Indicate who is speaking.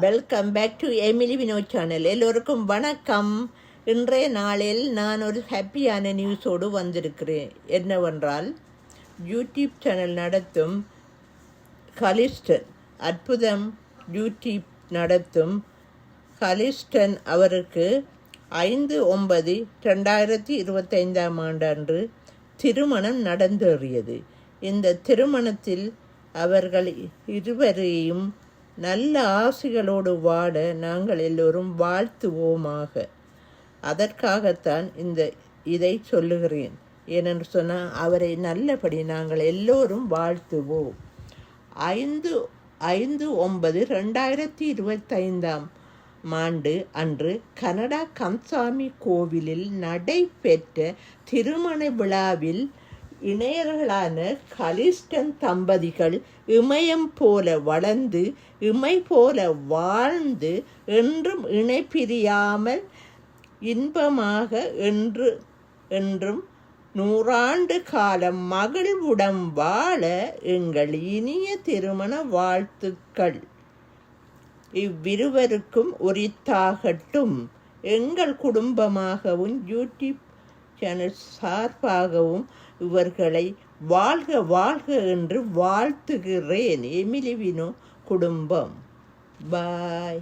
Speaker 1: Welcome back to Emily Vinod channel எல்லோருக்கும் வணக்கம். இன்றைய நாளில் நான் ஒரு ஹாப்பியான நியூஸோடு வந்திருக்கிறேன். என்னவென்றால் யூடியூப் சேனல் நடத்தும் கலிஸ்டன் அற்புதம் யூடியூப் நடத்தும் கலிஸ்டன் அவருக்கு ஐந்து ஒன்பது ரெண்டாயிரத்தி இருபத்தைந்தாம் ஆண்டன்று திருமணம் நடந்தேறியது. இந்த திருமணத்தில் அவர்கள் இருவரையும் நல்ல ஆசைகளோடு வாட நாங்கள் எல்லோரும் வாழ்த்துவோமாக. அதற்காகத்தான் இந்த இதை சொல்லுகிறேன். ஏனென்று சொன்னால் அவரை நல்லபடி நாங்கள் எல்லோரும் வாழ்த்துவோம். ஐந்து ஐந்து ஒன்பது ரெண்டாயிரத்தி இருபத்தைந்தாம் ஆண்டு அன்று கனடா கம்சாமி கோவிலில் நடைபெற்ற திருமண விழாவில் இணையர்களான கலிஸ்டன் தம்பதிகள் இமயம் போல வளர்ந்து இமை போல வாழ்ந்து என்றும் இணை பிரியாமல் இன்பமாக என்று என்றும் நூறாண்டு காலம் மகிழ்வுடன் வாழ எங்கள் இனிய திருமண வாழ்த்துக்கள். இவ்விருவருக்கும் உரித்தாகட்டும். எங்கள் குடும்பமாகவும் யூடியூப் சேனல் சார்பாகவும் இவர்களை வாழ்க வாழ்க என்று வாழ்த்துகிறேன். எமிலிவினோ குடும்பம். பாய்.